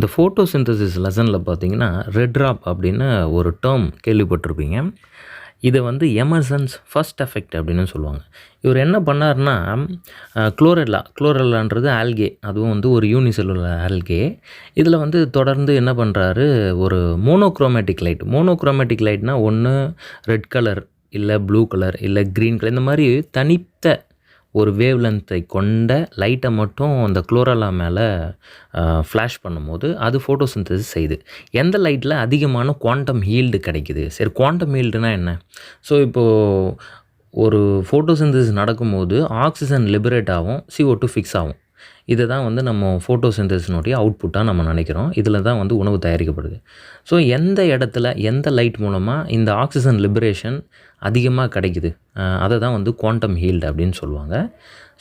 இந்த photo synthesis லெசனில் பார்த்தீங்கன்னா ரெட் ட்ராப் அப்படின்னு ஒரு டேர்ம் கேள்விப்பட்டிருப்பீங்க. இதை வந்து எமர்சன்ஸ் ஃபஸ்ட் எஃபெக்ட் அப்படின்னு சொல்லுவாங்க. இவர் என்ன பண்ணார்னா குளோரெல்லா குளோரெல்லான்றது ஆல்கே அதுவும் வந்து ஒரு யூனிசெல்லுலர் ஆல்கே இதில் வந்து தொடர்ந்து என்ன பண்ணுறாரு ஒரு மோனோக்ரோமேட்டிக் லைட் மோனோக்ரோமேட்டிக் லைட்னா ஒன்று ரெட் கலர் இல்லை ப்ளூ கலர் இல்லை க்ரீன் கலர் இந்த மாதிரி தனித்த ஒரு வேவ் லென்த்தை கொண்ட லைட்டை மட்டும் அந்த குளோரலா மேலே ஃப்ளாஷ் பண்ணும்போது அது ஃபோட்டோசிந்தசிஸ் செய்யுது. எந்த லைட்டில் அதிகமான குவாண்டம் ஹீல்டு கிடைக்குது? சரி குவாண்டம் ஹீல்டுனா என்ன? ஸோ இப்போது ஒரு ஃபோட்டோசிந்தசிஸ் நடக்கும்போது ஆக்சிஜன் லிபரேட் ஆகும் சிஓ டூ ஃபிக்ஸ் ஆகும். இதை தான் வந்து நம்ம ஃபோட்டோசிந்தசினுடைய அவுட்புட்டாக நம்ம நினைக்கிறோம். இதில் தான் வந்து உணவு தயாரிக்கப்படுது. ஸோ எந்த இடத்துல எந்த லைட் மூலமாக இந்த ஆக்சிஜன் லிபரேஷன் அதிகமாக கிடைக்குது? அதை தான் வந்து குவாண்டம் ஹீல்டு அப்படின்னு சொல்லுவாங்க.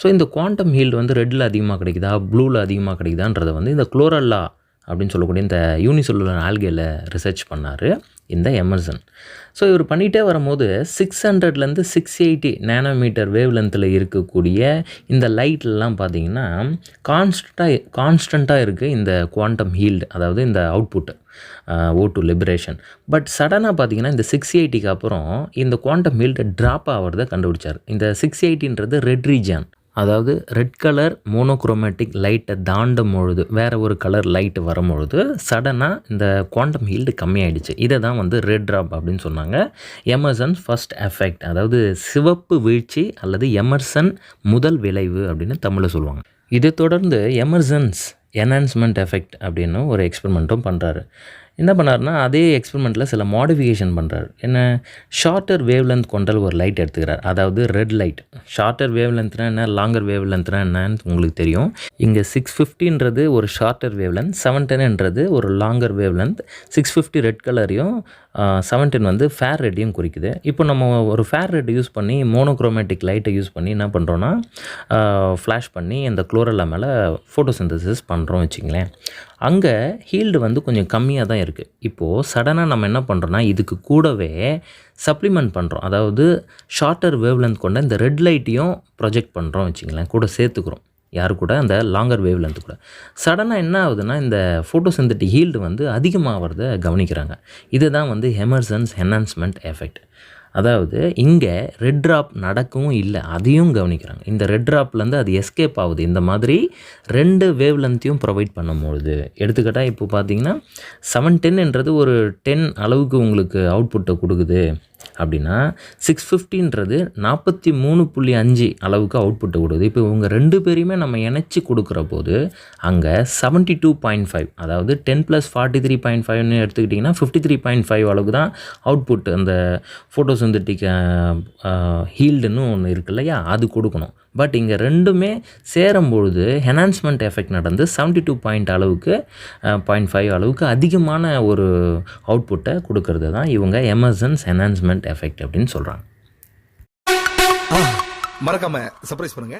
ஸோ இந்த குவாண்டம் ஹீல்டு வந்து ரெட்டில் அதிகமாக கிடைக்குதா ப்ளூவில் அதிகமாக கிடைக்குதான்றதை வந்து இந்த குளோரல்லா அப்படின்னு சொல்லக்கூடிய இந்த யூனிசெல்லுலர் ஆல்கேல ரிசர்ச் பண்ணார் இந்த எமர்சன் ஸோ இவர் பண்ணிகிட்டே வரும்போது சிக்ஸ் ஹண்ட்ரட்லேருந்து சிக்ஸ் எயிட்டி நேனோமீட்டர் வேவ் லென்த்தில் இருக்கக்கூடிய இந்த லைட்லலாம் பார்த்தீங்கன்னா கான்ஸ்டண்ட்டாக கான்ஸ்டண்ட்டாக இருக்குது இந்த குவாண்டம் ஹீல்டு அதாவது இந்த output O two liberation but சடனாக பார்த்தீங்கன்னா இந்த சிக்ஸ் எயிட்டிக்கு அப்புறம் இந்த குவாண்டம் ஹீல்டு ட்ராப் ஆகிறத கண்டுபிடிச்சார். இந்த சிக்ஸ் எயிட்டின்றது ரெட் ரீஜன் அதாவது ரெட் கலர் மோனோக்ரோமேட்டிக் லைட்டை தாண்டும் பொழுது வேறு ஒரு கலர் லைட்டு வரும்பொழுது சடனாக இந்த குவாண்டம் ஹீல்டு கம்மியாயிடுச்சு. இதை தான் வந்து ரெட் ட்ராப் அப்படின்னு சொன்னாங்க. எமர்சன் ஃபஸ்ட் எஃபெக்ட் அதாவது சிவப்பு வீழ்ச்சி அல்லது எமர்சன் முதல் விளைவு அப்படின்னு தமிழில் சொல்லுவாங்க. இதை தொடர்ந்து எமர்சன்ஸ் என்ஹான்ஸ்மெண்ட் எஃபெக்ட் அப்படின்னு ஒரு எக்ஸ்பெரிமெண்ட்டும் பண்ணுறாரு என்ன பண்ணாருன்னா அதே எக்ஸ்பெரிமெண்ட்டில் சில மாடிஃபிகேஷன் பண்ணுறாரு என்ன? ஷார்ட்டர் வேவ் லென்த் கொண்ட ஒரு லைட் எடுத்துக்கிறார். அதாவது ரெட் லைட் ஷார்ட்டர் வேவ் லென்த்னா என்ன? லாங்கர் வேவ் லென்த்னா என்னன்னு உங்களுக்கு தெரியும். இங்கே சிக்ஸ் ஃபிஃப்டின்றது ஒரு ஷார்ட்டர் வேவ் லென்த் செவன் டென்ன்றது ஒரு longer wave length six fifty red கலரையும் seventeen வந்து ஃபேர் ரெட்டையும் குறிக்குது. இப்போ நம்ம ஒரு ஃபேர் ரெட் யூஸ் பண்ணி மோனோக்ரோமேட்டிக் லைட்டை யூஸ் பண்ணி என்ன பண்ணுறோன்னா ஃப்ளாஷ் பண்ணி அந்த குளோரல்லா மேலே ஃபோட்டோசிந்தசிஸ் பண்ணுறோம் வச்சிங்களேன் அங்கே ஹீல்டு வந்து கொஞ்சம் கம்மியாக தான் இருக்குது இப்போது சடனாக நம்ம என்ன பண்ணுறோன்னா இதுக்கு கூடவே சப்ளிமெண்ட் பண்ணுறோம் அதாவது ஷார்ட்டர் வேவ்லென்த் கொண்ட இந்த ரெட் லைட்டையும் ப்ரொஜெக்ட் பண்ணுறோம் வச்சிங்களேன் கூட சேர்த்துக்கிறோம். யார் கூட? அந்த லாங்கர் வேவ் லென்த் கூட சடனாக என்ன ஆகுதுன்னா இந்த ஃபோட்டோசிந்தட்டிக் ஹீல்டு வந்து அதிகமாகிறத கவனிக்கிறாங்க. இதுதான் வந்து ஹெமர்சன்ஸ் என்ஹான்ஸ்மெண்ட் எஃபெக்ட் அதாவது இங்கே ரெட் ட்ராப் நடக்கவும் இல்லை அதையும் கவனிக்கிறாங்க. இந்த ரெட் ட்ராப்லேருந்து அது எஸ்கேப் ஆகுது. இந்த மாதிரி ரெண்டு வேவ் லென்த்தையும் ப்ரொவைட் பண்ணும்பொழுது எடுத்துக்கிட்டால் இப்போ பார்த்தீங்கன்னா செவன் டென்ன்றது ஒரு டென் அளவுக்கு உங்களுக்கு அவுட்புட்டை கொடுக்குது. அப்படின்னா சிக்ஸ் ஃபிஃப்டின்றது நாற்பத்தி மூணு புள்ளி அஞ்சு அளவுக்கு அவுட்புட்டை கொடுக்குது. இப்போ இவங்க ரெண்டு பேரையுமே நம்ம இணைச்சி கொடுக்குற போது அங்கே செவன்ட்டி டூ பாயிண்ட் ஃபைவ் அதாவது ten plus forty three point ஃபைவ்னு எடுத்துக்கிட்டிங்கன்னா ஃபிஃப்டி த்ரீ பாயிண்ட் ஃபைவ் அளவுக்கு தான் அவுட்புட் அந்த ஃபோட்டோசிந்தட்டிக் ஹீல்டுன்னு ஒன்று இருக்கு இல்லையா? அது கொடுக்கணும். பட் இங்கே ரெண்டுமே சேரும்பொழுது ஹெனான்ஸ்மெண்ட் எஃபெக்ட் நடந்து செவன்ட்டி டூ பாயிண்ட் அளவுக்கு பாயிண்ட் ஃபைவ் அளவுக்கு அதிகமான ஒரு அவுட்புட்டை கொடுக்கறது தான் இவங்க எமர்சன்ஸ் ஹெனான்ஸ்மெண்ட் எஃபெக்ட் அப்படின்னு சொல்கிறாங்க மறக்காம சர்ப்ரைஸ் பண்ணுங்க.